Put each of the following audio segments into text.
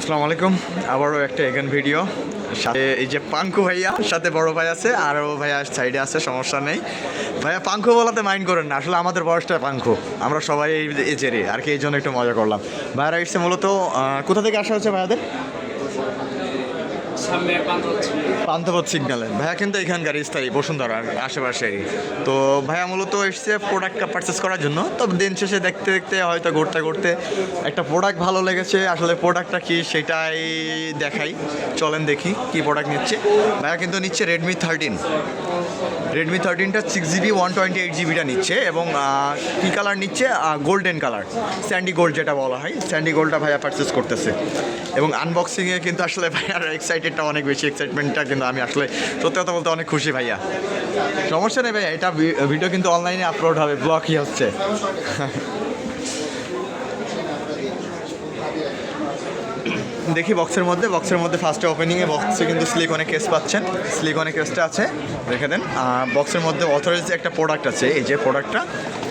আসসালামু আলাইকুম। আবারও একটা এগেন ভিডিও। সাথে এই যে পাঙ্কু ভাইয়া, সাথে বড় ভাই আছে আরও ভাইয়া সাইডে আছে, সমস্যা নেই। ভাইয়া, পাঙ্কু বলাতে মাইন্ড করেন না, আসলে আমাদের বয়সটা পাঙ্কু। আমরা সবাই এই এজেরে আর কি, এই জন্য একটু মজা করলাম। ভাইয়ারা এসছে মূলত কোথা থেকে আসা হচ্ছে ভাইয়াদের? সামনে সিগন্যালে ভাইয়া কিন্তু এখানকার স্থায়ী বসুন্ধরার আশেপাশেই। তো ভাইয়া মূলত এসছে প্রোডাক্ট পারচেস করার জন্য। তো দিন শেষে দেখতে দেখতে হয়তো ঘুরতে ঘুরতে একটা প্রোডাক্ট ভালো লেগেছে। আসলে প্রোডাক্টটা কি সেটাই দেখাই। চলেন দেখি কি প্রোডাক্ট নিচ্ছে। ভাইয়া কিন্তু নিচ্ছে Redmi thirteen Redmi থার্টিনটা six GB one twenty eight জিবিটা নিচ্ছে এবং কী কালার নিচ্ছে? গোল্ডেন কালার স্যান্ডি গোল্ড যেটা বলা হয়। স্যান্ডি গোল্ডটা ভাইয়া পারচেস করতেছে। এবং আনবক্সিংয়ে কিন্তু আসলে ভাইয়ার এক্সাইটেডটা অনেক বেশি এক্সাইটমেন্টটা কিন্তু আমি আসলে সত্যি কথা বলতে অনেক খুশি ভাইয়া। সমস্যা নেই ভাইয়া, এটা ভিডিও কিন্তু অনলাইনে আপলোড হবে ব্লকই হচ্ছে। দেখি বক্সের মধ্যে বক্সের মধ্যে ফার্স্টে ওপেনিংয়ে বক্সে কিন্তু স্লিক অনেক কেস পাচ্ছেন। স্লিক অনেক কেসটা আছে রেখে দেন। বক্সের মধ্যে অথরাইজ একটা প্রোডাক্ট আছে, এই যে প্রোডাক্টটা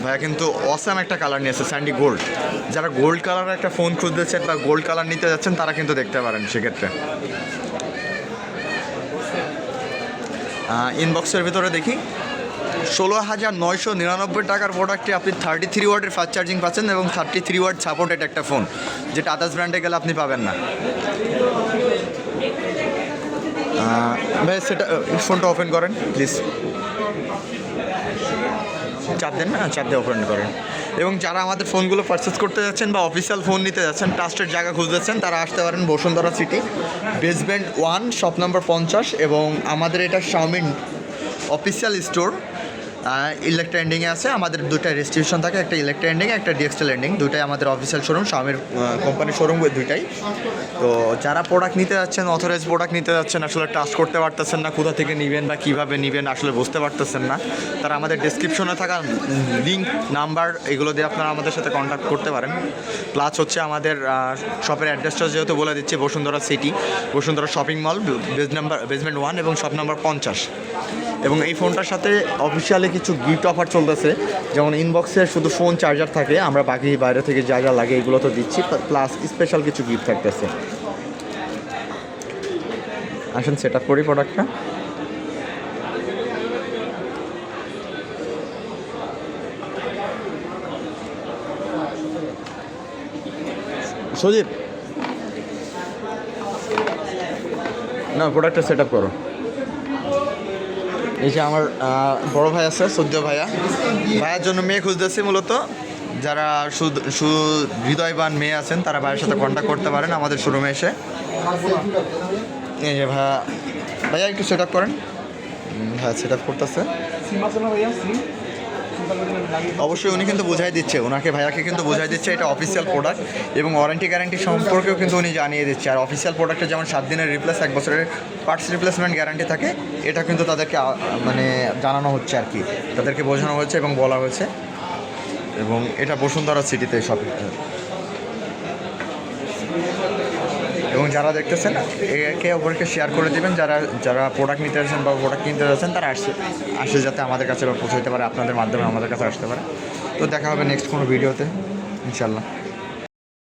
ভাইয়া কিন্তু অসাম একটা কালার নিয়েছে স্যান্ডি গোল্ড যারা গোল্ড কালারের একটা ফোন খুঁজতেছেন বা গোল্ড কালার নিতে যাচ্ছেন, তারা কিন্তু দেখতে পারেন সেক্ষেত্রে। ইনবক্সের ভিতরে দেখি। ষোলো হাজার নয়শো নিরানব্বই টাকার প্রোডাক্টে আপনি থার্টি থ্রি ওয়ার্ডের ফাস্ট চার্জিং পাচ্ছেন এবং থার্টি থ্রি ওয়ার্ড সাপোর্টেড একটা ফোন যেটা আদার্স ব্র্যান্ডে গেলে আপনি পাবেন না। ভাই, সেটা ফোনটা ওপেন করেন প্লিজ চাপ দেন না, চাপ দিয়ে ওপেন করেন। এবং যারা আমাদের ফোনগুলো পারচেস করতে যাচ্ছেন বা অফিসিয়াল ফোন নিতে যাচ্ছেন ট্রাস্টের জায়গা খুঁজতেছেন, তারা আসতে পারেন Bashundhara city basement one shop number পঞ্চাশ এবং আমাদের এটা শাওমিন অফিসিয়াল স্টোর ইলেকট্রা এন্ডিংয়ে আছে, আমাদের দুটা রেজিস্ট্রেশন থাকে, একটা ইলেকট্রা এন্ডিং একটা ডিএক্সএল এন্ডিং দুটাই আমাদের অফিসিয়াল শোরুম শাওমির কোম্পানির শোরুম দুইটাই। তো যারা প্রোডাক্ট নিতে যাচ্ছেন অথরাইজ প্রোডাক্ট নিতে যাচ্ছেন, আসলে টাচ করতে পারতেছেন না, কোথা থেকে নেবেন বা কীভাবে নেবেন, আসলে বুঝতে পারতেছেন না, তারা আমাদের ডিসক্রিপশনে থাকা লিঙ্ক নাম্বার এগুলো দিয়ে আপনারা আমাদের সাথে কন্ট্যাক্ট করতে পারেন। প্লাস হচ্ছে আমাদের শপের অ্যাড্রেসটা যেহেতু বলে দিচ্ছি, Bashundhara city Bashundhara shopping mall base number basement one এবং শপ নাম্বার পঞ্চাশ। এবং এই ফোনটার সাথে অফিসিয়ালি কিছু গিফট অফার চলতেছে। যেমন ইনবক্সে শুধু ফোন চার্জার থাকে, আমরা বাকি বাইরে থেকে যা যা লাগে এগুলো তো দিচ্ছি প্লাস স্পেশাল কিছু গিফট থাকতেছে। আসেন সেট আপ করি প্রোডাক্টটা সজীব। না প্রোডাক্টটা সেট আপ করো। এই যে আমার বড় ভাই আছে, সদ্য ভাইয়া। ভাইয়ার জন্য মেয়ে খুঁজতেছি মূলত। যারা হৃদয়বান মেয়ে আছেন, তারা ভাইয়ের সাথে কন্ট্যাক্ট করতে পারেন আমাদের শোরুমে এসে। এই যে ভাইয়া ভাইয়া একটু সেট আপ করেন ভাইয়া সেট আপ করতেছে সিম আছে না ভাইয়া সিম অবশ্যই উনি কিন্তু বোঝাই দিচ্ছে, ওনাকে ভাইয়াকে কিন্তু বোঝাই দিচ্ছে, এটা অফিসিয়াল প্রোডাক্ট এবং ওয়ারেন্টি গ্যারান্টি সম্পর্কেও কিন্তু উনি জানিয়ে দিচ্ছে। আর অফিসিয়াল প্রোডাক্টে যেমন সাত দিনের রিপ্লেস এক বছরের পার্টস রিপ্লেসমেন্ট গ্যারান্টি থাকে, এটা কিন্তু তাদেরকে মানে জানানো হচ্ছে আর কি। তাদেরকে বোঝানো হয়েছে এবং বলা হয়েছে। এবং এটা বসুন্ধরা সিটিতে সব এবং যারা দেখতেছেন, একে অপরকে শেয়ার করে দেবেন। যারা যারা প্রোডাক্ট নিতে আসেন বা প্রোডাক্ট কিনতে যাচ্ছেন, তারা আসছে আসে যাতে আমাদের কাছে পৌঁছতে পারে, আপনাদের মাধ্যমে আমাদের কাছে আসতে পারে। তো দেখা হবে নেক্সট কোনো ভিডিওতে ইনশাল্লাহ